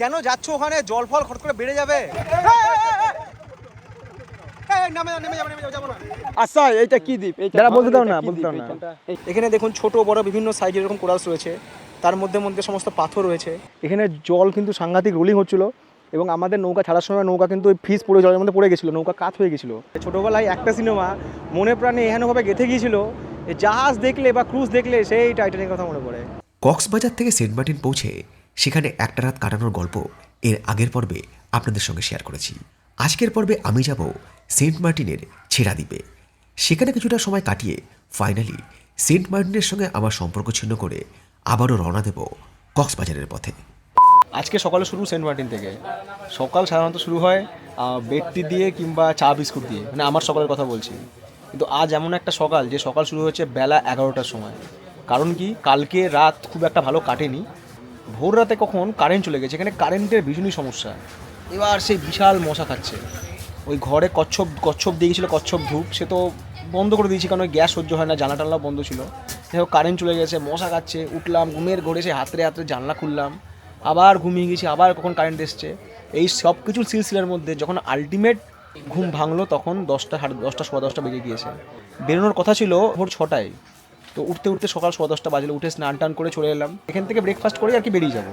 কেন যাচ্ছ ওখানে? জল ফল খট করে বেড়ে যাবে। নামে নেমে যাব নেমে আচ্ছা এইটা কি দ্বীপ? এইটা বলতে দাও না বলতে দাও না। এখানে দেখুন ছোট বড় বিভিন্ন সাইজের এরকম কোরালস রয়েছে। তার মধ্যে মধ্যে সমস্ত পাথর রয়েছে। এখানে জল কিন্তু সাংঘাতিক রোলিং হচ্ছিল এবং আমাদের নৌকা ছাড়ার সময় নৌকা কিন্তু ওই ফিস পড়ে জলের মধ্যে পড়ে গেছিল নৌকা কাত হয়ে গেছিল। ছোটোবেলায় একটা সিনেমা মনে প্রাণে এহেনভাবে গেঁথে গিয়েছিল জাহাজ দেখলে বা ক্রুজ দেখলে সেই টাইটানিক কথা মনে পড়ে। কক্সবাজার থেকে সেন্ট মার্টিন পৌঁছে সেখানে একটা রাত কাটানোর গল্প এর আগের পর্বে আপনাদের সঙ্গে শেয়ার করেছি। আজকের পর্বে আমি যাব সেন্ট মার্টিনের ছেড়া দ্বীপে। সেখানে কিছুটা সময় কাটিয়ে ফাইনালি সেন্ট মার্টিনের সঙ্গে আমার সম্পর্ক ছিন্ন করে আবারও রওনা দেব কক্সবাজারের পথে। আজকে সকালে শুরু সেন্ট মার্টিন থেকে। সকাল সাধারণত শুরু হয় বেড টি দিয়ে কিংবা চা, বিস্কুট দিয়ে মানে আমার সকালের কথা বলছি। কিন্তু আজ এমন একটা সকাল যে সকাল শুরু হচ্ছে বেলা এগারোটার সময়। কারণ কি? কালকে রাত খুব একটা ভালো কাটেনি। ভোর রাতে কখন কারেন্ট চলে গেছে, এখানে কারেন্টের ভীষণই সমস্যা। এবার সেই বিশাল মশা খাচ্ছে। ওই ঘরে কচ্ছপ কচ্ছপ দিয়ে গেছিল কচ্ছপ ধূপ, সে তো বন্ধ করে দিয়েছি, কারণ ওই গ্যাস সহ্য হয় না জানলা টানলা বন্ধ ছিল। যাই হোক কারেন্ট চলে গেছে, মশা খাচ্ছে, উঠলাম, ঘুমের ঘরে সে হাতরে হাতরে জানলা খুললাম, আবার ঘুমিয়ে গেছি আবার কখন কারেন্ট এসছে। এই সব কিছুর সিলসিলার মধ্যে যখন আলটিমেট ঘুম ভাঙলো, তখন দশটা, সাড়ে দশটা, সোয়া দশটা বেজে গিয়েছে। বেরোনোর কথা ছিল ভোর ছটায়। তো উঠতে উঠতে সকাল সোয়া দশটা বাজলে, উঠে স্নান টান করে চলে এলাম। এখান থেকে ব্রেকফাস্ট করে আর কি বেরিয়ে যাব।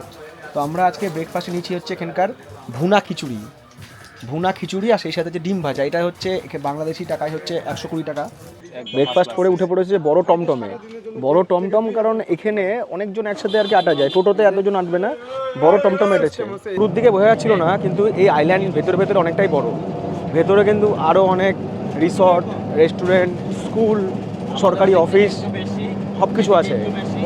তো আমরা আজকে ব্রেকফাস্টে নিয়েছি হচ্ছে এখানকার ভুনা খিচুড়ি। ভুনা খিচুড়ি আর সেই সাথে যে ডিম ভাজা, এটা হচ্ছে বাংলাদেশি টাকায় হচ্ছে একশো কুড়ি টাকা। ব্রেকফাস্ট করে উঠে পড়েছে বড় টমটমে। বড় টমটম কারণ এখানে অনেকজন একসাথে আর কি আটা যায়। টোটোতে এতজন আটবে না, বড় টমটম এটেছে। শুরুর দিকে বোঝা যাচ্ছিল না, কিন্তু এই আইল্যান্ড ভেতরে ভেতরে অনেকটাই বড়। ভেতরে কিন্তু আরও অনেক রিসর্ট রেস্টুরেন্ট স্কুল সরকারি অফিস সব কিছু আছে।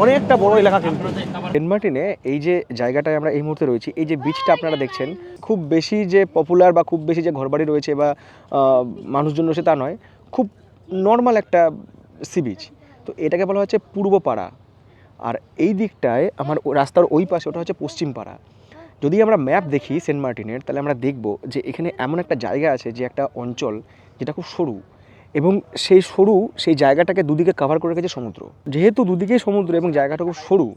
অনেকটা বড় এলাকা কিন্তু। সেন্ট মার্টিনে এই যে জায়গাটায় আমরা এই মুহূর্তে রয়েছি, এই যে বিচটা আপনারা দেখছেন, খুব বেশি যে পপুলার বা খুব বেশি যে ঘরবাড়ি রয়েছে বা মানুষজন রয়েছে তা নয়, খুব নর্মাল একটা সি বিচ তো এটাকে বলা হচ্ছে পূর্ব পাড়া আর এই দিকটায় আমার রাস্তার ওই পাশে, ওটা হচ্ছে পশ্চিম পাড়া যদি আমরা ম্যাপ দেখি সেন্ট মার্টিনের, তাহলে আমরা দেখব যে এখানে এমন একটা জায়গা আছে যে একটা অঞ্চল যেটা খুব সরু। এবং সেই সরু সেই জায়গাটাকে দুদিকে কাভার করে রেখেছে সমুদ্র। যেহেতু দুদিকেই সমুদ্র এবং জায়গাটা খুব সরু,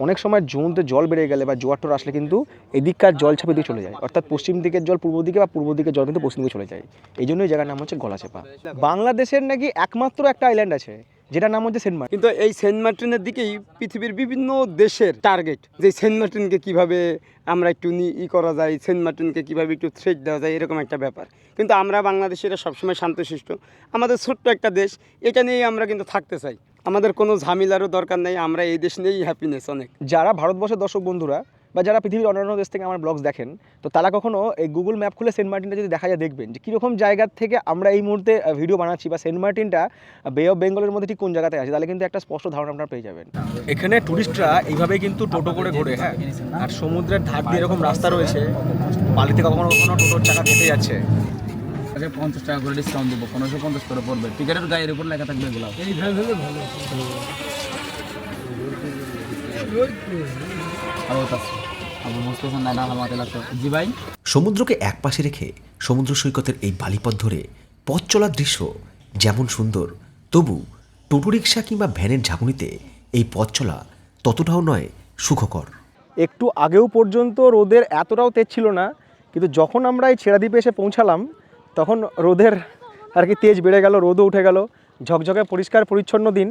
অনেক সময় জমতে জল বেড়ে গেলে বা জোয়ার টোর আসলে কিন্তু এদিককার জল ছাপে দিয়ে চলে যায়, অর্থাৎ পশ্চিম দিকের জল পূর্ব দিকে বা পূর্ব দিকের জল কিন্তু পশ্চিম দিকে চলে যায়। এই জন্যই জায়গার নাম হচ্ছে গলাচেপা। বাংলাদেশের নাকি একমাত্র একটা আইল্যান্ড আছে। যেটার নাম হচ্ছে সেন্ট মার্টিন। কিন্তু এই সেন্ট মার্টিনের দিকেই পৃথিবীর বিভিন্ন দেশের টার্গেট যে সেন্ট মার্টিনকে কীভাবে আমরা একটু ই করা যায় সেন্ট মার্টিনকে কীভাবে একটু থ্রেট দেওয়া যায় এরকম একটা ব্যাপার। কিন্তু আমরা বাংলাদেশিরা সবসময় শান্তশিষ্ট। আমাদের ছোট্ট একটা দেশ এটা নিয়েই আমরা কিন্তু থাকতে চাই। আমাদের কোনো ঝামেলারও দরকার নেই আমরা এই দেশ নিয়েই হ্যাপিনেস অনেক। যারা ভারতবর্ষের দর্শক বন্ধুরা বা যারা পৃথিবীর অন্যান্য দেশ থেকে আমার ব্লগস দেখেন তো তারা কখনো এই গুগল ম্যাপ খুলে সেন্ট মার্টিনটা যদি দেখা যায় দেখবেন যে কীরকম জায়গার থেকে আমরা এই মুহূর্তে ভিডিও বানাচ্ছি বা সেন্ট মার্টিনটা বে অফ বেঙ্গলের মধ্যে ঠিক কোন জায়গাতে আছে তাহলে কিন্তু একটা স্পষ্ট ধারণা আপনারা পেয়ে যাবেন। এখানে টুরিস্টরা এইভাবে কিন্তু টোটো করে ঘোরে হ্যাঁ? আর সমুদ্রের ধার দিয়ে এরকম রাস্তা রয়েছে বালিতে কখনো কখনো টোটোর চাকা কেটে যাচ্ছে। আগে পঞ্চাশ টাকা করে ডিসকাউন্ট দেবো পনেরোশো পঞ্চাশ করে পড়বে। টিকিটের গায়ের উপর লেখা থাকবে এগুলো। এই ভালো। জি ভাই। সমুদ্রকে একপাশে রেখে সমুদ্র সৈকতের এই বালিপথ ধরে পথ চলার দৃশ্য যেমন সুন্দর তবু টোটো রিক্সা কিংবা ভ্যানের ঝাঁকুনিতে এই পথ চলা ততটাও নয় সুখকর। একটু আগেও পর্যন্ত রোদের এতটাও তেজ ছিল না কিন্তু যখন আমরা এই ছেড়াদ্বীপে এসে পৌঁছালাম তখন রোদের আর কি তেজ বেড়ে গেল রোদও উঠে গেল। ঝকঝকে পরিষ্কার পরিচ্ছন্ন দিন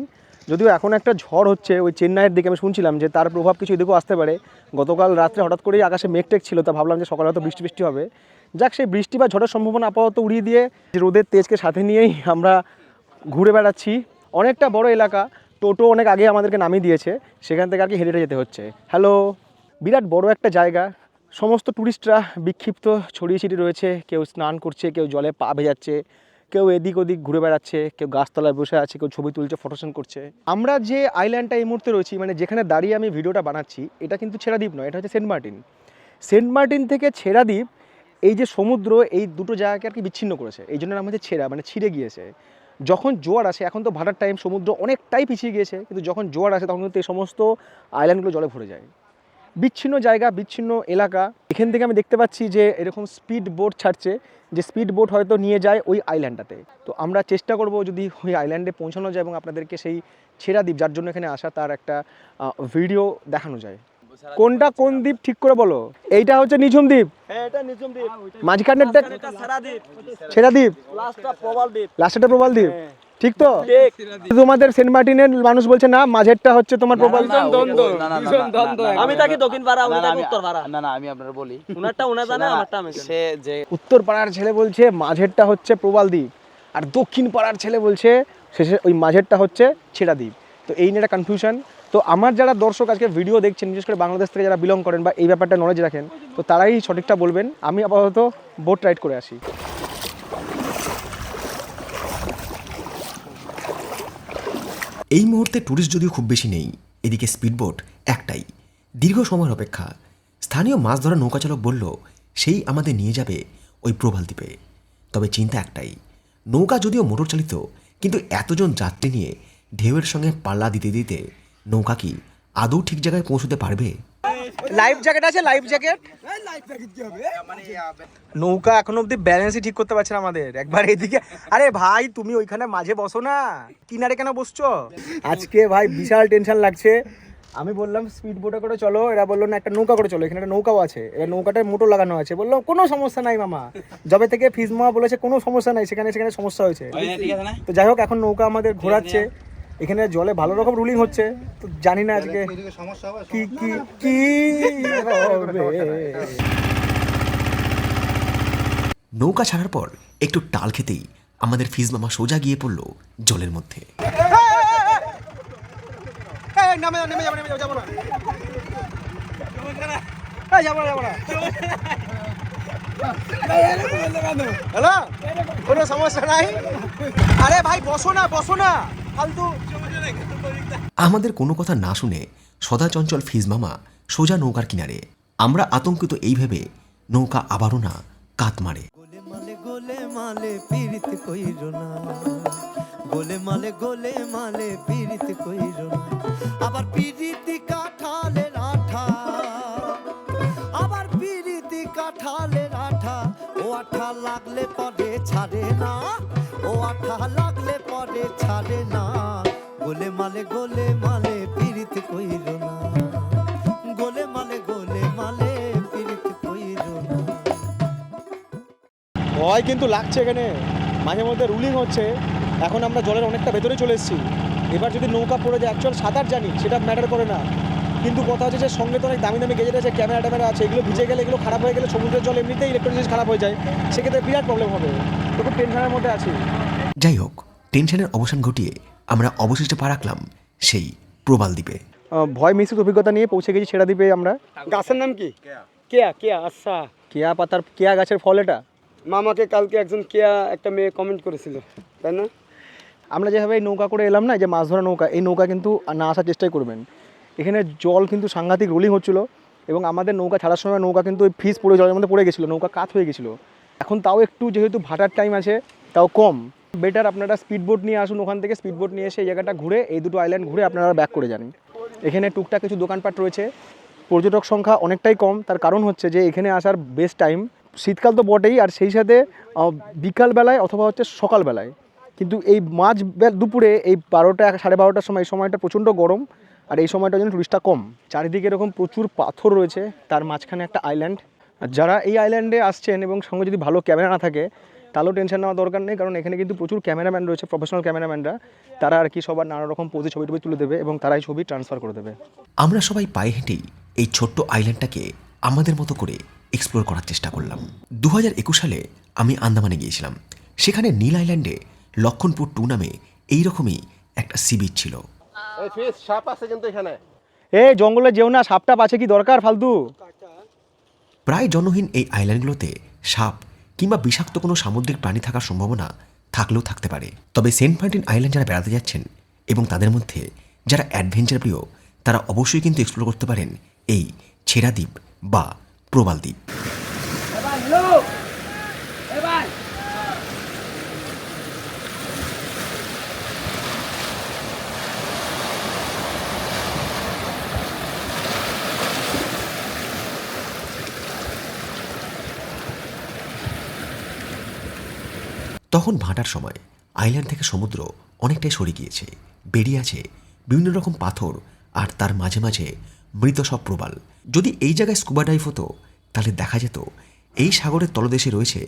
যদিও এখন একটা ঝড় হচ্ছে, ওই চেন্নাইয়ের দিকে আমি শুনছিলাম যে তার প্রভাব কিছু এদিকেও আসতে পারে। গতকাল রাত্রে হঠাৎ করেই আকাশে মেঘটেক ছিল, তা ভাবলাম যে সকালে হয়তো বৃষ্টি বৃষ্টি হবে। যাক, সেই বৃষ্টি বা ঝড়ের সম্ভাবনা আপাতত উড়িয়ে দিয়ে রোদের তেজকে সাথে নিয়েই আমরা ঘুরে বেড়াচ্ছি। অনেকটা বড় এলাকা, টোটো অনেক আগে আমাদেরকে নামিয়ে দিয়েছে, সেখান থেকে আর কি হেঁটে হেঁটে যেতে হচ্ছে। হ্যালো, বিরাট বড় একটা জায়গা, সমস্ত ট্যুরিস্টরা বিক্ষিপ্ত ছড়িয়ে ছিটিয়ে রয়েছে, কেউ স্নান করছে, কেউ জলে পা ভেজাচ্ছে কেউ এদিক ওদিক ঘুরে বেড়াচ্ছে, কেউ গাছতলায় বসে আছে, কেউ ছবি তুলছে ফটোশন করছে। আমরা যে আইল্যান্ডটা এই মুহূর্তে রয়েছি মানে যেখানে দাঁড়িয়ে আমি ভিডিওটা বানাচ্ছি, এটা কিন্তু ছেড়াদ্বীপ নয়, এটা হচ্ছে সেন্ট মার্টিন সেন্ট মার্টিন থেকে ছেড়াদ্বীপ, এই যে সমুদ্র, এই দুটো জায়গাকে আর কি বিচ্ছিন্ন করেছে। এই জন্য নাম হচ্ছে ছেঁড়া মানে ছিঁড়ে গিয়েছে। যখন জোয়ার আসে, এখন তো ভাটার টাইম সমুদ্র অনেকটাই পিছিয়ে গিয়েছে, কিন্তু যখন জোয়ার আসে, তখন কিন্তু এই সমস্ত আইল্যান্ডগুলো জলে ভরে যায়। বিচ্ছিন্ন জায়গা বিচ্ছিন্ন এলাকা। এখান থেকে আমি দেখতে পাচ্ছি যে এরকম স্পিড বোট ছাড়ছে যে স্পিড বোট হয়তো নিয়ে যায় ওই আইল্যান্ডটাতে তো আমরা চেষ্টা করব যদি ওই আইল্যান্ডে পৌঁছানো যায় এবং আপনাদেরকে সেই ছেঁড়া দ্বীপ যার জন্য এখানে আসা তার একটা ভিডিও দেখানো যায়। কোনটা কোন দ্বীপ ঠিক করে বলো? এইটা হচ্ছে নিঝুম দ্বীপ। মাঝখানেরটা ছেড়া দ্বীপ। লাস্টেরটা প্রবাল দ্বীপ। ঠিক তো? তোমাদের সেন্ট মার্টিনের মানুষ বলছে না মাঝেরটা হচ্ছে তোমার প্রবাল আমি থাকি দক্ষিণ পাড়া উনি থাকি উত্তর পাড়া না না আমি আপনার বলি। উনারটা উনা জানে আমারটা আমি সে যে উত্তর পাড়ার ছেলে বলছে মাঝেরটা হচ্ছে প্রবাল দ্বীপ আর দক্ষিণ পাড়ার ছেলে বলছে শেষে ওই মাঝেরটা হচ্ছে ছেড়া দ্বীপ তো এই নিয়ে একটা কনফিউশন তো আমার যারা দর্শক আজকে ভিডিও দেখছেন বিশেষ করে বাংলাদেশ থেকে যারা বিলং করেন বা এই ব্যাপারটা নলেজ রাখেন তো তারাই সঠিকটা বলবেন। আমি আপাতত বোট রাইড করে আসি। এই মুহূর্তে ট্যুরিস্ট যদিও খুব বেশি নেই, এদিকে স্পিডবোট একটাই। দীর্ঘ সময়ের অপেক্ষা। স্থানীয় মাছ ধরা নৌকাচালক বলল, সেই আমাদের নিয়ে যাবে ওই প্রভাল দ্বীপে। তবে চিন্তা একটাই, নৌকা যদিও মোটর চালিত, কিন্তু এতজন যাত্রী নিয়ে ঢেউয়ের সঙ্গে পাল্লা দিতে দিতে নৌকা কি আদৌ ঠিক জায়গায় পৌঁছতে পারবে? লাইফ জ্যাকেট আছে লাইফ জ্যাকেট নৌকা এখনও অব্দি ব্যালেন্সই ঠিক করতে পারছে না আমাদের। একবার এদিকে আরে ভাই তুমি ওইখানে মাঝে বসো না। কিনারে কেন বসছো? আজকে ভাই বিশাল টেনশন লাগছে। আমি বললাম স্পিড বোটে করে চলো। এরা বলল না একটা নৌকা করে চলো। এখানে একটা নৌকাও আছে। এবার নৌকাটায় মোটর লাগানো আছে। বললাম কোনো সমস্যা নাই মামা। যবে থেকে ফিজ ফিজমা বলেছে কোনো সমস্যা নাই। সেখানে সেখানে সমস্যা হয়েছে। তো যাই হোক এখন নৌকা আমাদের ঘোরাচ্ছে। এখানে জলে ভালো রকম রুলিং হচ্ছে তো জানি না আজকে কি কি কি নৌকা ছাড়ার পর একটু টাল খেতেই আমাদের ফিজ মামা সোজা গিয়ে পড়ল জলের মধ্যে এই, নামে যাব, যাব, যাব না। এই, যাব না, যাব না। হ্যালো? কোনো সমস্যা নাই আরে ভাই বসো না বসো না আমাদের কোনো কথা না শুনে সদা চঞ্চল ফিজ মামা সোজা নৌকার কিনারে। আমরা আতঙ্কিত এই ভেবে নৌকা আবারও না কাত মারে। আবার আবার কাঠালে আঠা, ও আঠা লাগলে পরে ছাড়ে না। ও আঠা লাগলে পরে ছাড়ে না। গোলে মালে গোলে মালে পীড়িত কইর না। গোলে মালে গোলে মালে পীড়িত কইর না। ভয় কিন্তু লাগছে এখানে। মাঝে মধ্যে রুলিং হচ্ছে। এখন আমরা জলের অনেকটা ভেতরে চলে এসেছি। এবার যদি নৌকা পড়ে যায় অ্যাকচুয়াল সাঁতার জানি, সেটা ম্যাটার করে না। কিন্তু কথা হচ্ছে যে সঙ্গে তো অনেক দামি দামি গেজেট আছে ক্যামেরা ট্যামেরা আছে এগুলো ভিজে গেলে এগুলো খারাপ হয়ে গেলে সমুদ্রের জল এমনিতেই ইলেকট্রনিক্স খারাপ হয়ে যায়। সেক্ষেত্রে বিরাট প্রবলেম হবে। তো খুব টেনশনের মধ্যে আছি। যাই হোক টেনশনের অবসান ঘটিয়ে আমরা অবশিষ্টে পা রাখলাম সেই প্রবাল দ্বীপে। ভয় মিশ্রিত অভিজ্ঞতা নিয়ে পৌঁছে গেছি ছেড়া দ্বীপে আমরা। গাছের নাম কি? কেয়া। কেয়া আচ্ছা। কেয়া পাতার কেয়া গাছের ফল এটা? মামাকে কালকে একজন কেয়া একটা মেয়ে কমেন্ট করেছিল তাই না? আমরা যেভাবে এই নৌকা করে এলাম না যে মাছ ধরা নৌকা এই নৌকা কিন্তু না আসার চেষ্টাই করবেন। এখানে জল কিন্তু সাংঘাতিক রোলিং হচ্ছিল এবং আমাদের নৌকা ছাড়ার সময় নৌকা কিন্তু ওই ফিস পড়ে জলের মধ্যে পড়ে গেছিল, নৌকা কাত হয়ে গেছিল। এখন তাও একটু যেহেতু ভাটার টাইম আছে, তাও কম। বেটার আপনারা স্পিড বোট নিয়ে আসুন ওখান থেকে স্পিড বোট নিয়ে এসে এই জায়গাটা ঘুরে, এই দুটো আইল্যান্ড ঘুরে আপনারা ব্যাক করে যান। এখানে টুকটাক কিছু দোকানপাট রয়েছে। পর্যটক সংখ্যা অনেকটাই কম, তার কারণ হচ্ছে যে এখানে আসার বেস্ট টাইম শীতকাল তো বটেই, আর সেই সাথে বিকালবেলায় অথবা হচ্ছে সকালবেলায় কিন্তু এই মাঝ দুপুরে এই বারোটা সাড়ে বারোটার সময়, এই সময়টা প্রচণ্ড গরম। আর এই সময়টার জন্য টুরিস্টটা কম। চারিদিকে এরকম প্রচুর পাথর রয়েছে, তার মাঝখানে একটা আইল্যান্ড যারা এই আইল্যান্ডে আসছেন এবং সঙ্গে যদি ভালো ক্যামেরা না থাকে, তাহলেও টেনশন নেওয়ার দরকার নেই, কারণ এখানে কিন্তু প্রচুর ক্যামেরাম্যান রয়েছে প্রফেশনাল ক্যামেরাম্যানরা তারা আর কি সবার নানা রকম পোজে ছবি টবি তুলে দেবে এবং তারাই ছবি ট্রান্সফার করে দেবে। আমরা সবাই পায়ে হেঁটেই এই ছোট্ট আইল্যান্ডটাকে আমাদের মতো করে এক্সপ্লোর করার চেষ্টা করলাম। দু হাজার একুশ সালে আমি আন্দামানে গিয়েছিলাম। সেখানে নীল আইল্যান্ডে লক্ষণপুর টু নামে এইরকমই একটা সি বিচ ছিল। এ জঙ্গলে যেও না সাপটাপ আছে কি দরকার ফালতু? প্রায় জনহীন এই আইল্যান্ডগুলোতে সাপ কিংবা বিষাক্ত কোনো সামুদ্রিক প্রাণী থাকার সম্ভাবনা থাকলেও থাকতে পারে। তবে সেন্ট মার্টিন আইল্যান্ড যারা বেড়াতে যাচ্ছেন এবং তাদের মধ্যে যারা অ্যাডভেঞ্চার প্রিয় তারা অবশ্যই কিন্তু এক্সপ্লোর করতে পারেন এই ছেড়া দ্বীপ বা প্রবাল দ্বীপ। তখন ভাটার সময় আইল্যান্ড থেকে সমুদ্র অনেকটাই সরে গিয়েছে, বেরিয়ে আছে বিভিন্ন রকম পাথর আর তার মাঝে মাঝে মৃত সব প্রবাল। যদি এই জায়গায় স্কুবা ডাইভ হতো, তাহলে দেখা যেত এই সাগরের তলদেশে রয়েছে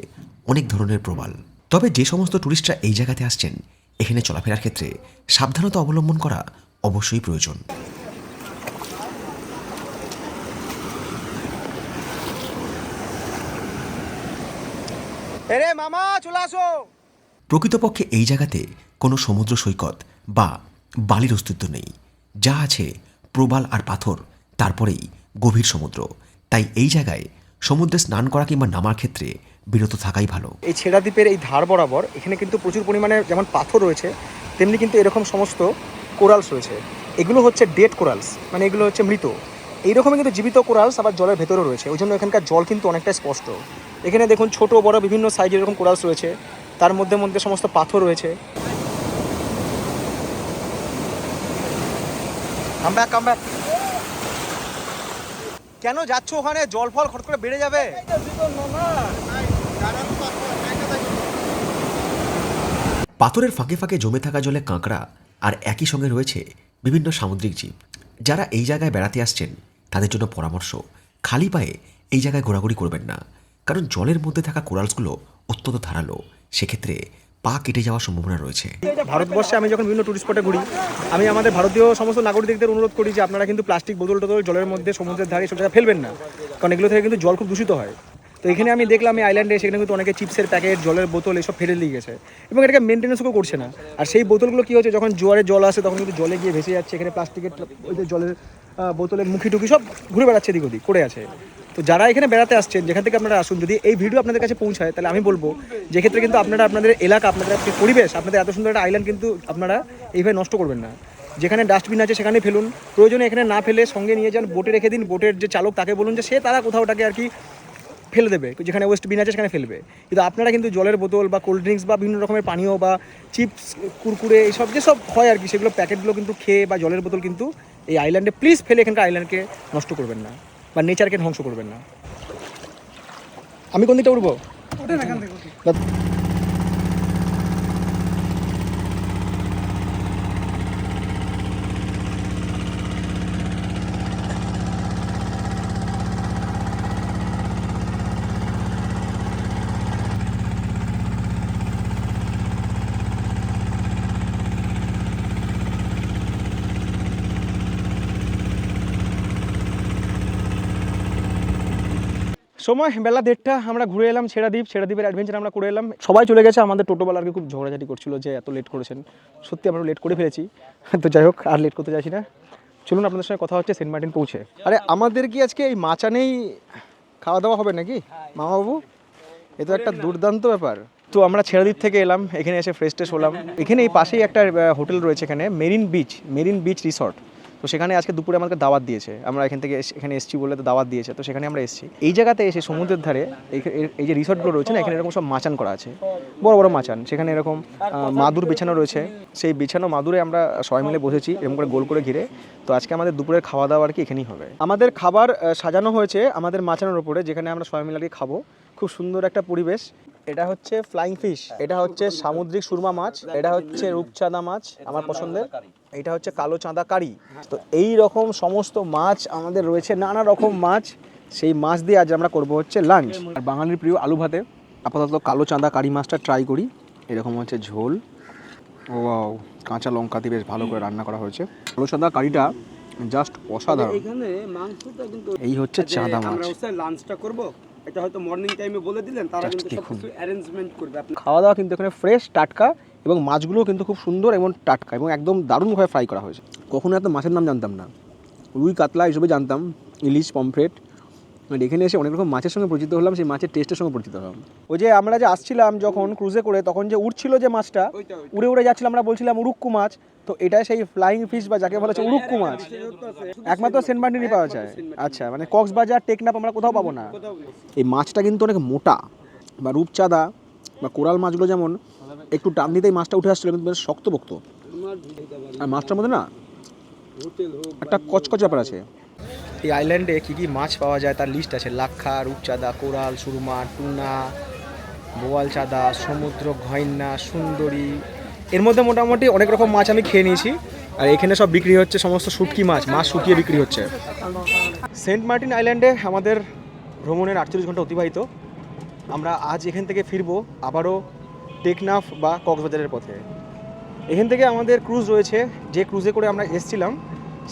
অনেক ধরনের প্রবাল। তবে যে সমস্ত ট্যুরিস্টরা এই জায়গাতে আসছেন, এখানে চলাফেরার ক্ষেত্রে সাবধানতা অবলম্বন করা অবশ্যই প্রয়োজন। এরে মামা, চলে আসো। প্রকৃতপক্ষে এই জায়গাতে কোনো সমুদ্র সৈকত বা বালির অস্তিত্ব নেই। যা আছে প্রবাল আর পাথর, তারপরেই গভীর সমুদ্র। তাই এই জায়গায় সমুদ্রে স্নান করা কিংবা নামার ক্ষেত্রে বিরত থাকাই ভালো। এই ছেড়া দ্বীপের এই ধার বরাবর এখানে কিন্তু প্রচুর পরিমাণে যেমন পাথর রয়েছে, তেমনি কিন্তু এরকম সমস্ত কোরালস রয়েছে। এগুলো হচ্ছে ডেড কোরালস মানে এগুলো হচ্ছে মৃত। এইরকমই কিন্তু জীবিত কোরালস আবার জলের ভেতরেও রয়েছে। ওই জন্য এখানকার জল কিন্তু অনেকটা স্পষ্ট। এখানে দেখুন ছোট, বড় বিভিন্ন সাইজের এরকম কোরালস রয়েছে। তার মধ্যে মধ্যে সমস্ত পাথর রয়েছে। কাম ব্যাক কাম ব্যাক কেন যাচ্ছ ওখানে? জল ফল খট করে বেড়ে যাবে। পাথরের ফাঁকে ফাঁকে জমে থাকা জলে কাঁকড়া আর একই সঙ্গে রয়েছে বিভিন্ন সামুদ্রিক জীব। যারা এই জায়গায় বেড়াতে আসছেন তাদের জন্য পরামর্শ খালি পায়ে এই জায়গায় ঘোরাঘুরি করবেন না। কারণ জলের মধ্যে থাকা কোরালসগুলো অত্যন্ত ধারালো। সেক্ষেত্রে পা কেটে যাওয়ার সম্ভাবনা রয়েছে। ভারতবর্ষে আমি যখন বিভিন্ন টুরিস্ট স্পটে ঘুরি, আমি আমাদের ভারতীয় সমস্ত নাগরিকদের অনুরোধ করি যে আপনারা কিন্তু প্লাস্টিক বোতল টোতল জলের মধ্যে, সমুদ্রের ধারে জায়গায় ফেলবেন না। কারণ এগুলো থেকে কিন্তু জল খুব দূষিত হয়। তো এখানে আমি দেখলাম এই আইল্যান্ডে সেখানে কিন্তু অনেকে চিপসের প্যাকেট জলের বোতল এসব ফেলে দিয়ে গেছে। এবং এটাকে মেনটেন্যান্সও করছে না। আর সেই বোতলগুলো কী হচ্ছে, যখন জোয়ারে জল আসে, তখন কিন্তু জলে গিয়ে ভেসে যাচ্ছে। এখানে প্লাস্টিকের ওই জলের বোতলের মুখি টুকি সব ঘুরে বেড়াচ্ছে এদিক ওদিক করে আছে। তো যারা এখানে বেড়াতে আসছেন, যেখান থেকে আপনারা আসুন, যদি এই ভিডিও আপনাদের কাছে পৌঁছায়, তাহলে আমি বলব যে ক্ষেত্রে কিন্তু আপনারা আপনাদের এলাকা, আপনাদের পরিবেশ, আপনাদের এত সুন্দর একটা আইল্যান্ড কিন্তু আপনারা এইভাবে নষ্ট করবেন না। যেখানে ডাস্টবিন আছে সেখানে ফেলুন। প্রয়োজনে এখানে না ফেলে সঙ্গে নিয়ে যান বোটে রেখে দিন বোটের যে চালক তাকে বলুন যে সে তারা কোথাও ওটাকে আর কি ফেলে দেবে, যেখানে ওয়েস্ট বিন আছে, সেখানে ফেলবে। কিন্তু আপনারা কিন্তু জলের বোতল বা কোল্ড ড্রিঙ্কস বা বিভিন্ন রকমের পানীয় বা চিপস কুরকুরে এইসব যেসব হয় আর কি, সেগুলো প্যাকেটগুলো কিন্তু খেয়ে বা জলের বোতল কিন্তু এই আইল্যান্ডে প্লিজ ফেলে এখানকার আইল্যান্ডকে নষ্ট করবেন না। বা নেচারকে ধ্বংস করবেন না। আমি কোন দিকটা উঠবো? সময়, বেলা দেড়টা, আমরা ঘুরে এলাম ছেড়াদ্বীপ ছেড়াদ্বীপের অ্যাডভেঞ্চার আমরা করে এলাম। সবাই চলে গেছে, আমাদের টোটোওয়ালারকে খুব ঝগড়াঝাটি করছিল যে এত লেট করেছেন। সত্যি আমরা লেট করে ফেলেছি। তো যাই হোক, আর লেট করতে চাইছি না। চলুন, আপনাদের সঙ্গে কথা হচ্ছে সেন্ট মার্টিন পৌঁছে। আরে, আমাদের কি আজকে এই মাচানেই খাওয়া দাওয়া হবে নাকি? মামাবাবু? এ তো একটা দুর্দান্ত ব্যাপার। তো আমরা ছেড়াদ্বীপ থেকে এলাম, এখানে এসে ফ্রেশ ট্রেশ হলাম। এখানে এই পাশেই একটা হোটেল রয়েছে এখানে, marine beach marine beach resort. তো সেখানে আজকে দুপুরে আমাকে দাওয়াত দিয়েছে। আমরা এখান থেকে এখানে এসেছি বলে তো দাওয়াত দিয়েছে। তো সেখানে আমরা এসেছি। এই জায়গাতে এসে সমুদ্রের ধারে এই- যে রিসর্টগুলো রয়েছে না, এখানে এরকম সব মাচান করা আছে। বড় বড় মাচান। সেখানে এরকম মাদুর বিছানো রয়েছে। সেই বিছানো মাদুরে আমরা সবাই মিলে বসেছি, এরকম করে গোল করে ঘিরে। তো আজকে আমাদের দুপুরের খাওয়া দাওয়া আর কি এখানেই হবে। আমাদের খাবার সাজানো হয়েছে আমাদের মাচানোর উপরে, যেখানে আমরা সবাই মিলে আর কি খাব। খুব সুন্দর একটা পরিবেশ। এটা হচ্ছে ফ্লাইং ফিশ এটা হচ্ছে সামুদ্রিক সুরমা মাছ এটা হচ্ছে রূপচাঁদা মাছ আমার পছন্দের। এটা হচ্ছে কালো চাঁদা কারি। তো এই রকম সমস্ত মাছ আমাদের রয়েছে নানা রকম মাছ। সেই মাছ দিয়ে আজ আমরা করব হচ্ছে লাঞ্চ আর বাঙালির প্রিয় আলু ভাতে আপাতত কালো চাঁদা কারি মাছটা ট্রাই করি। এরকম হচ্ছে ঝোল। ও কাঁচা লঙ্কা দিয়ে বেশ ভালো করে রান্না করা হয়েছে। কালো চাঁদা কারিটা জাস্ট অসাধারণ। এই হচ্ছে চাঁদা মাছ। লাঞ্চটা করব এটা হয়তো মর্নিং টাইমে বলে দিলেন তারা কিন্তু দেখুন। সবকিছু অ্যারেঞ্জমেন্ট করবে। আপনি খাওয়া দাওয়া কিন্তু এখানে ফ্রেশ টাটকা এবং মাছগুলোও কিন্তু খুব সুন্দর এবং টাটকা এবং একদম দারুণভাবে ফ্রাই করা হয়েছে। কখনো এত মাছের নাম জানতাম না। রুই কাতলা এসবে জানতাম। ইলিশ পমফ্রেট আর এখানে এসে অনেক রকম মাছের সঙ্গে পরিচিত হলাম সেই মাছের টেস্টের সঙ্গে পরিচিত হলাম। ওই যে আমরা যে আসছিলাম যখন ক্রুজে করে তখন যে উঠছিল যে মাছটা উড়ে উড়ে যাচ্ছিলাম আমরা বলছিলাম উড়ুক্কু মাছ তো এটা সেই ফ্লাইং ফিশ বা যাকে বলা হচ্ছে উড়ুক্কু মাছ। একমাত্র সেন্ট মার্টিনই পাওয়া যায়। আচ্ছা মানে কক্সবাজার টেকনাপ আমরা কোথাও পাবো না। এই মাছটা কিন্তু অনেক মোটা বা রূপচাঁদা বা কোরাল মাছগুলো যেমন একটু টান দিতেই মাছটা উঠে আসছিল কিন্তু বেশ শক্তপোক্ত। আর মাছটার মধ্যে না একটা কচকচ ব্যাপার আছে। এই আইল্যান্ডে কী কী মাছ পাওয়া যায় তার লিস্ট আছে। লাক্ষা, রূপচাঁদা, কোরাল, সুরমা, টুনা, বোয়াল চাঁদা, সমুদ্র ঘয়না সুন্দরী। এর মধ্যে মোটামুটি অনেক রকম মাছ আমি খেয়ে নিয়েছি। আর এখানে সব বিক্রি হচ্ছে সমস্ত শুটকি মাছ মাছ শুকিয়ে বিক্রি হচ্ছে। সেন্ট মার্টিন আইল্যান্ডে আমাদের ভ্রমণের আটচল্লিশ ঘণ্টা অতিবাহিত। আমরা আজ এখান থেকে ফিরবো আবারও টেকনাফ বা কক্সবাজারের পথে। এখান থেকে আমাদের ক্রুজ রয়েছে। যে ক্রুজে করে আমরা এসছিলাম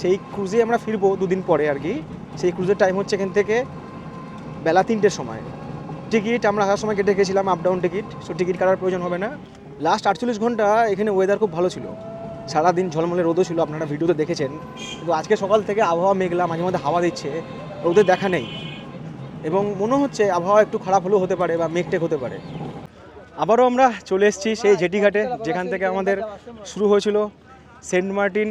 সেই ক্রুজে আমরা ফিরবো দুদিন পরে আর কি। সেই ক্রুজের টাইম হচ্ছে এখান থেকে বেলা তিনটের সময়। টিকিট আমরা আসার সময় কেটে গেছিলাম up down ticket so ticket কাটার প্রয়োজন হবে না। লাস্ট আটচল্লিশ ঘণ্টা এখানে ওয়েদার খুব ভালো ছিল। সারাদিন ঝলমলে রোদও ছিল, আপনারা ভিডিওতে দেখেছেন। কিন্তু আজকে সকাল থেকে আবহাওয়া মেঘলা, মাঝে মধ্যে হাওয়া দিচ্ছে রোদের দেখা নেই। এবং মনে হচ্ছে আবহাওয়া একটু খারাপ হলেও হতে পারে বা মেঘটেক হতে পারে। আবারও আমরা চলে এসেছি সেই জেটি ঘাটে যেখান থেকে আমাদের শুরু হয়েছিল সেন্ট মার্টিন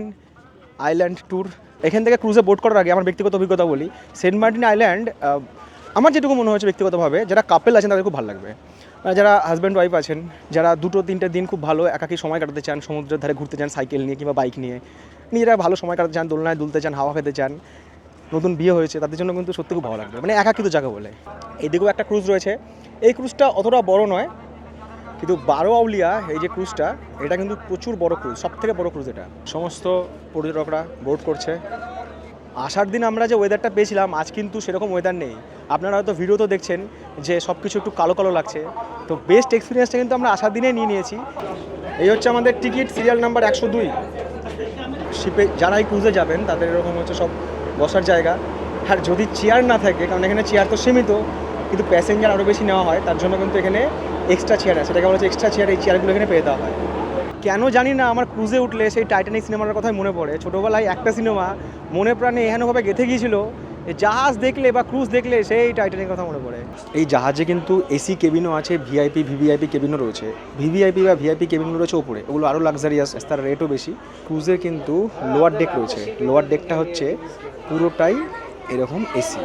আইল্যান্ড ট্যুর, এখান থেকে ক্রুজে বোট করার আগে আমার ব্যক্তিগত অভিজ্ঞতা বলি। সেন্ট মার্টিন আইল্যান্ড আমার যেটুকু মনে হচ্ছে ব্যক্তিগতভাবে, যারা কাপেল আছেন তাদের খুব ভালো লাগবে। যারা হাজব্যান্ড ওয়াইফ আছেন, যারা দুটো তিনটে দিন খুব ভালো একাকি সময় কাটাতে চান, সমুদ্রের ধারে ঘুরতে চান সাইকেল নিয়ে কিংবা বাইক নিয়ে, নিজেরা ভালো সময় কাটাতে চান, দোলনায় দুলতে চান, হাওয়া খেতে চান, নতুন বিয়ে হয়েছে, তাদের জন্য কিন্তু সত্যি খুব ভালো লাগবে। মানে একাকিত জায়গা বলে। এদিকেও একটা ক্রুজ রয়েছে। এই ক্রুজটা অতটা বড় নয় কিন্তু বারো আউলিয়া, এই যে ক্রুজটা এটা কিন্তু প্রচুর বড় ক্রুজ সব থেকে বড় ক্রুজ এটা। সমস্ত পর্যটকরা বোট করছে। আসার দিন আমরা যে ওয়েদারটা পেয়েছিলাম, আজ কিন্তু সেরকম ওয়েদার নেই। আপনারা হয়তো ভিডিও তো দেখছেন যে সব কিছু একটু কালো কালো লাগছে। তো বেস্ট এক্সপিরিয়েন্সটা কিন্তু আমরা আসার দিনে নিয়ে নিয়েছি। এই হচ্ছে আমাদের টিকিট সিরিয়াল নাম্বার একশো দুই। শিপে যারা এই ক্রুজে যাবেন, তাদের এরকম হচ্ছে সব বসার জায়গা। আর যদি চেয়ার না থাকে, কারণ এখানে চেয়ার তো সীমিত, কিন্তু প্যাসেঞ্জার আরও বেশি নেওয়া হয়, তার জন্য কিন্তু এখানে এক্সট্রা চেয়ার আছে সেটাকে বলা হচ্ছে এক্সট্রা চেয়ার এই চেয়ারগুলো এখানে পেয়ে দেওয়া হয়। কেন জানি না আমার ক্রুজে উঠলে সেই টাইটানিক সিনেমার কথাই মনে পড়ে। ছোটোবেলায় একটা সিনেমা মনে প্রাণে এহেনভাবে গেঁথে গিয়েছিল জাহাজ দেখলে বা ক্রুজ দেখলে সেই টাইটানিক কথা মনে পড়ে। এই জাহাজে কিন্তু এসি কেবিনও আছে ভিআইপি ভিভিআইপি কেবিনও রয়েছে। ভিভিআইপি বা ভিআইপি কেবিনগুলো রয়েছে ওপরে ওগুলো আরও লাক্সারিয়াস তার রেটও বেশি। ক্রুজে কিন্তু লোয়ার ডেক রয়েছে। লোয়ার ডেকটা হচ্ছে পুরোটাই এরকম এসি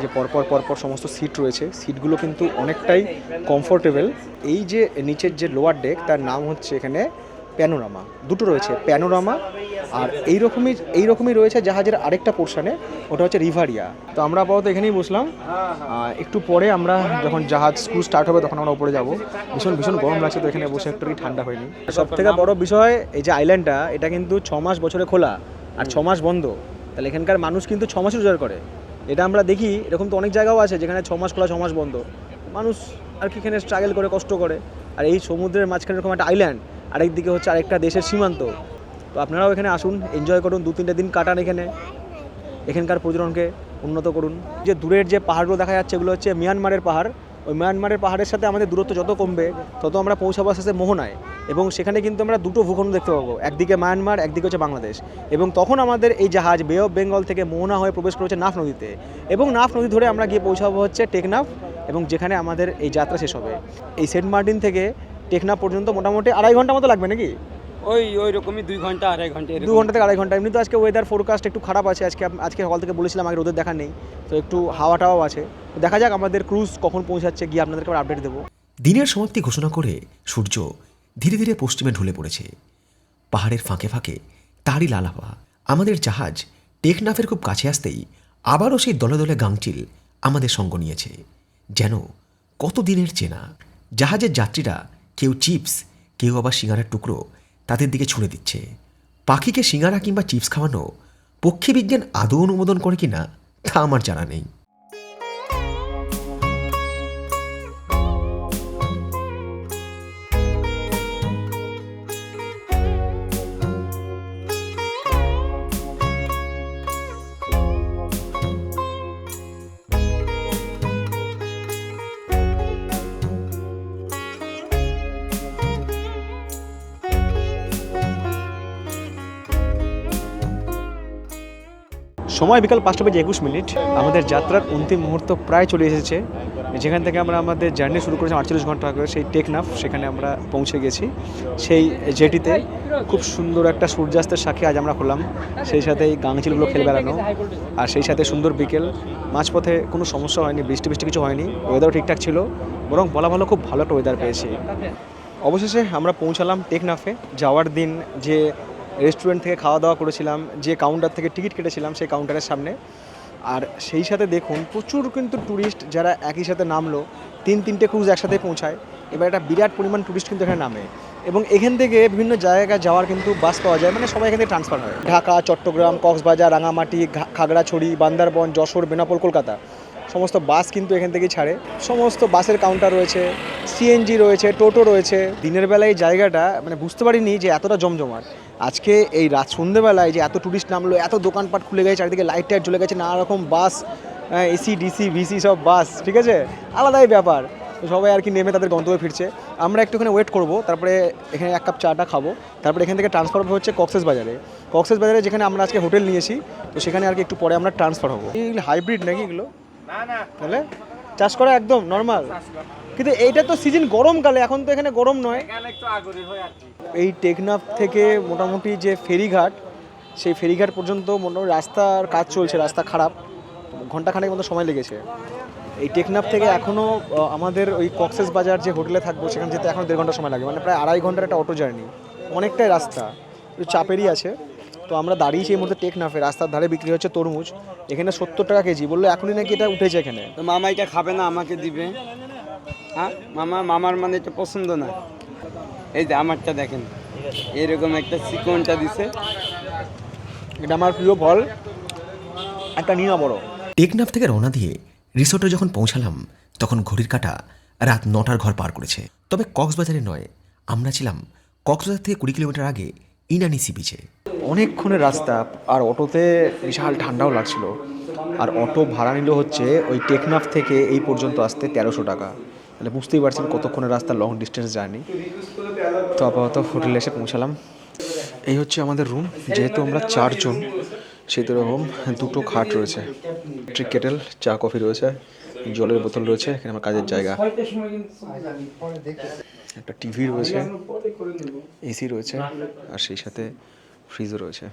যে পরপর পরপর সমস্ত সিট রয়েছে সিটগুলো কিন্তু অনেকটাই কমফোর্টেবল এই যে নিচের যে লোয়ার ডেক তার নাম হচ্ছে এখানে প্যানোরামা দুটো রয়েছে প্যানোরামা আর এই রকমই এই রকমই রয়েছে জাহাজের আরেকটা পোর্শনে ওটা হচ্ছে রিভারিয়া তো আমরা আপাতত এখানেই বসলাম। একটু পরে আমরা যখন জাহাজ স্ক্রু স্টার্ট হবে, তখন আমরা উপরে যাব। ভীষণ ভীষণ গরম লাগছে তো এখানে বসে একটু ঠান্ডা হয়নি। সব থেকে বড় বিষয়, এই যে আইল্যান্ডটা এটা কিন্তু ছ মাস বছরে খোলা আর ছ মাস বন্ধ। তাহলে এখানকার মানুষ কিন্তু ছ মাস রোজগার করে। এটা আমরা দেখি, এরকম তো অনেক জায়গাও আছে যেখানে ছ মাস খোলা, ছ মাস বন্ধ। মানুষ আর কি এখানে স্ট্রাগেল করে, কষ্ট করে। আর এই সমুদ্রের মাঝখানে এরকম একটা আইল্যান্ড আরেক দিকে হচ্ছে আরেকটা দেশের সীমান্ত। তো আপনারাও এখানে আসুন এনজয় করুন, দু তিনটে দিন কাটান এখানে। এখানকার পর্যটনকে উন্নত করুন। যে দূরের যে পাহাড়গুলো দেখা যাচ্ছে, এগুলো হচ্ছে মিয়ানমারের পাহাড়। ওই মায়ানমারের পাহাড়ের সাথে আমাদের দূরত্ব যত কমবে তত আমরা পৌঁছাবো আস্তে আস্তে মোহনায়। এবং সেখানে কিন্তু আমরা দুটো ভূখণ্ড দেখতে পাবো একদিকে মায়ানমার একদিকে হচ্ছে বাংলাদেশ। এবং তখন আমাদের এই জাহাজ বে অফ বেঙ্গল থেকে মোহনা হয়ে প্রবেশ করেছে নাফ নদীতে। এবং নাফ নদী ধরে আমরা গিয়ে পৌঁছাবো হচ্ছে টেকনাফ এবং যেখানে আমাদের এই যাত্রা শেষ হবে। এই সেন্ট মার্টিন থেকে টেকনাফ পর্যন্ত মোটামুটি আড়াই ঘণ্টা মতো লাগবে নাকি? ওই ওই রকমই দুই ঘণ্টা আড়াই ঘণ্টা দু ঘণ্টা থেকে আড়াই ঘণ্টা। এমনি তো আজকে ওয়েদার ফোরকাস্ট একটু খারাপ আছে। আজকে আজকে সকাল থেকে বলেছিলাম আগে রোদের দেখা নেই। তো একটু হাওয়া টাওয়াও আছে। দেখা যাক আমাদের ক্রুজ কখন পৌঁছাচ্ছে, গিয়ে আপনাদেরকে আবার আপডেট দেবো। দিনের সমাপ্তি ঘোষণা করে সূর্য ধীরে ধীরে পশ্চিমে ঢলে পড়েছে। পাহাড়ের ফাঁকে ফাঁকে তারই লালাপা আমাদের জাহাজ টেকনাফের খুব কাছে আসতেই আবারও সেই দলে দলে গাংচিল আমাদের সঙ্গ নিয়েছে। যেন কত দিনের চেনা। জাহাজের যাত্রীরা কেউ চিপস, কেউ আবার সিঙ্গারার টুকরো তাদের দিকে ছুঁড়ে দিচ্ছে। পাখিকে সিঙ্গারা কিংবা চিপস খাওয়ানো পক্ষী বিজ্ঞান আদৌ অনুমোদন করে কিনা তা আমার জানা নেই। সময় বিকাল পাঁচটা বেজে একুশ মিনিট। আমাদের যাত্রার অন্তিম মুহূর্ত প্রায় চলে এসেছে। যেখান থেকে আমরা আমাদের জার্নি শুরু করেছি আটচল্লিশ ঘণ্টা আগে, সেই টেকনাফ, সেখানে আমরা পৌঁছে গেছি। সেই জেটিতে খুব সুন্দর একটা সূর্যাস্তের সাক্ষী আজ আমরা হলাম। সেই সাথে এই গাংচিলগুলো খেলে বেড়ানো। আর সেই সাথে সুন্দর বিকেল। মাঝপথে কোনো সমস্যা হয়নি, বৃষ্টি বৃষ্টি কিছু হয়নি। ওয়েদারও ঠিকঠাক ছিল, বরং বলা ভালো খুব ভালো একটা ওয়েদার পেয়েছি। অবশেষে আমরা পৌঁছালাম টেকনাফে। যাওয়ার দিন যে রেস্টুরেন্ট থেকে খাওয়া দাওয়া করেছিলাম, যে কাউন্টার থেকে টিকিট কেটেছিলাম সেই কাউন্টারের সামনে। আর সেই সাথে দেখুন, প্রচুর কিন্তু ট্যুরিস্ট যারা একই সাথে নামলো, তিন তিনটে ক্রুজ একসাথে পৌঁছায়। এবার একটা বিরাট পরিমাণ ট্যুরিস্ট কিন্তু এখানে নামে। এবং এখান থেকে বিভিন্ন জায়গায় যাওয়ার কিন্তু বাস পাওয়া যায় মানে সবাই এখান থেকে ট্রান্সফার হয়। ঢাকা, চট্টগ্রাম, কক্সবাজার, রাঙামাটি খাগড়াছড়ি, বান্দরবন, যশোর, বেনাপোল, কলকাতা। সমস্ত বাস কিন্তু এখান থেকেই ছাড়ে। সমস্ত বাসের কাউন্টার রয়েছে সিএনজি রয়েছে টোটো রয়েছে। দিনের বেলায় এই জায়গাটা মানে বুঝতে পারিনি যে এতটা জমজমাট। আজকে এই রাত সন্ধ্যেবেলায় যে এত টুরিস্ট নামলো এত দোকানপাট খুলে গেছে চারিদিকে লাইট টাইট জ্বলে গেছে নানা রকম বাস এসি ডিসি ভিসি সব বাস ঠিক আছে? আলাদাই ব্যাপার। তো সবাই আর কি নেমে তাদের গন্তব্যে ফিরছে। আমরা একটুখানি ওয়েট করব তারপরে এখানে এক কাপ চাটা খাব। তারপরে এখান থেকে ট্রান্সফার হচ্ছে কক্সেস বাজারে। কক্সেস বাজারে যেখানে আমরা আজকে হোটেল নিয়েছি তো সেখানে আর কি একটু পরে আমরা ট্রান্সফার হব। এইগুলো হাইব্রিড নাকি এগুলো? তাহলে? চাষ করা একদম নর্মাল কিন্তু এইটা তো সিজন গরমকালে, এখন তো এখানে গরম নয়। এই টেকনাফ থেকে মোটামুটি যে ফেরিঘাট, সেই ফেরিঘাট পর্যন্ত মোটামুটি রাস্তার কাজ চলছে, রাস্তা খারাপ। ঘন্টাখানেক মতো সময় লেগেছে। এই টেকনাফ থেকে এখনও আমাদের ওই কক্সেস বাজার যে হোটেলে থাকব, সেখানে যেতে এখনও দেড় ঘণ্টা সময় লাগে। মানে প্রায় আড়াই ঘণ্টার একটা অটো জার্নি। অনেকটাই রাস্তা। চাপেরই আছে। তো আমরা দাঁড়িয়েছি এই মুহূর্তে টেকনাফে রাস্তার ধারে বিক্রি হচ্ছে তরমুজ। এখানে সত্তর টাকা কেজি। বলল এখনই নাকি এটা উঠেছে এখানে? তো মামা এটা খাবে না আমাকে দিবে। হ্যাঁ? মামা মামার মানে এটা পছন্দ না। এই যে আমারটা দেখেন। এরকম একটা চিকনটা দিছে। এটা আমার প্রিয় ফল। একটা নিয়ে বড়। টেকনাফ থেকে রওনা দিয়ে রিসোর্টে যখন পৌঁছালাম তখন ঘড়ির কাটা রাত নটার ঘর পার করেছে। তবে কক্সবাজারে নয় আমরা ছিলাম কক্সবাজার থেকে কুড়ি কিলোমিটার আগে ইনানি সি বিচে। অনেকক্ষণের রাস্তা আর অটোতে বিশাল ঠান্ডাও লাগছিল। আর অটো ভাড়া নিল হচ্ছে ওই টেকনাফ থেকে এই পর্যন্ত আসতে তেরোশো টাকা। তাহলে বুঝতেই পারছেন কতক্ষণের রাস্তা লং ডিস্টেন্স জার্নি। তো আপাতত হোটেলে এসে পৌঁছালাম। এই হচ্ছে আমাদের রুম যেহেতু আমরা চারজন সেহেতু এরকম দুটো খাট রয়েছে। ইলেকট্রিক কেটেল চা কফি রয়েছে, জলের বোতল রয়েছে, এখানে আমার কাজের জায়গা। একটা টিভি রয়েছে এসি রয়েছে, আর সেই সাথে ফ্রিজও রয়েছে।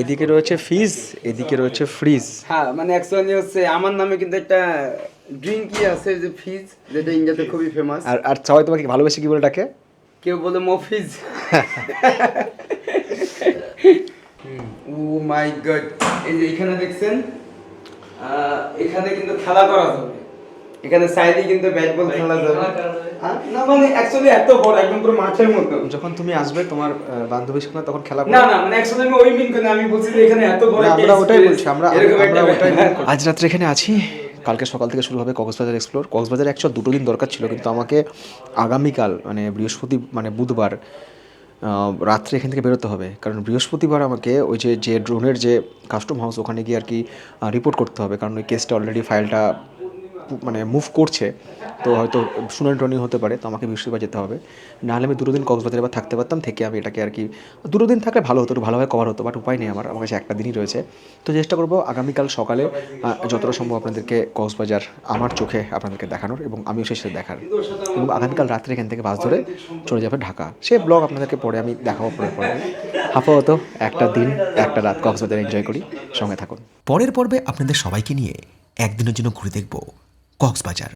এদিকে রয়েছে ফ্রিজ এদিকে রয়েছে ফ্রিজ হ্যাঁ মানে অ্যাকচুয়ালি হচ্ছে আমার নামে কিন্তু একটা ড্রিঙ্কই আছে যে ফিজ যেটা ইন্ডিয়াতে খুবই ফেমাস আর আর সবাই তোমাকে ভালোবেসে কি বলে ডাকে? কেউ বলে মফিজ। ও মাই গড এই যে এখানে দেখছেন এখানে কিন্তু খেলা করা যাবে। এখানে সাইডে কিন্তু ব্যাট বল খেলা যাবে? না মানে অ্যাকচুয়ালি এত বড় একদম পুরো মাঠের মতো। যখন তুমি আসবে তোমার বান্ধবীর সঙ্গে তখন খেলা না না মানে অ্যাকচুয়ালি আমি ওই মিন করি আমি বলছি যে এখানে এত বড় আমরা ওটাই বলছি আমরা আমরা ওটাই আজ রাত্রে এখানে আছি। কালকে সকাল থেকে শুরু হবে কক্সবাজার এক্সপ্লোর কক্সবাজার অ্যাকচুয়াল দুটো দিন দরকার ছিল কিন্তু আমাকে আগামীকাল মানে বৃহস্পতি মানে বুধবার রাত্রে এখান থেকে বেরোতে হবে। কারণ বৃহস্পতিবার আমাকে ওই যে যে ড্রোনের যে কাস্টম হাউস ওখানে গিয়ে আর কি রিপোর্ট করতে হবে। কারণ ওই কেসটা অলরেডি ফাইলটা মানে মুভ করছে, তো হয়তো শুনানি টনি হতে পারে, তো আমাকে বৃহস্পতিবার যেতে হবে। নাহলে আমি দুটো দিন কক্সবাজারে বা থাকতে পারতাম, থেকে আমি এটাকে আর কি দুটো দিন থাকলে ভালো হতো ভালোভাবে কভার হতো বাট উপায় নেই আমার আমার কাছে একটা দিনই রয়েছে। তো চেষ্টা করব আগামীকাল সকালে যতটা সম্ভব আপনাদেরকে কক্সবাজার আমার চোখে আপনাদেরকে দেখানোর এবং আমিও সাথে দেখার। এবং আগামীকাল রাত্রে এখান থেকে বাস ধরে চলে যাবে ঢাকা। সে ব্লগ আপনাদেরকে পরে আমি দেখাবো পরে পরে। আপাতত একটা দিন, একটা রাত কক্সবাজার এনজয় করি, সঙ্গে থাকুন। পরের পর্বে আপনাদের সবাইকে নিয়ে একদিনের জন্য ঘুরে দেখব। কক্সবাজার।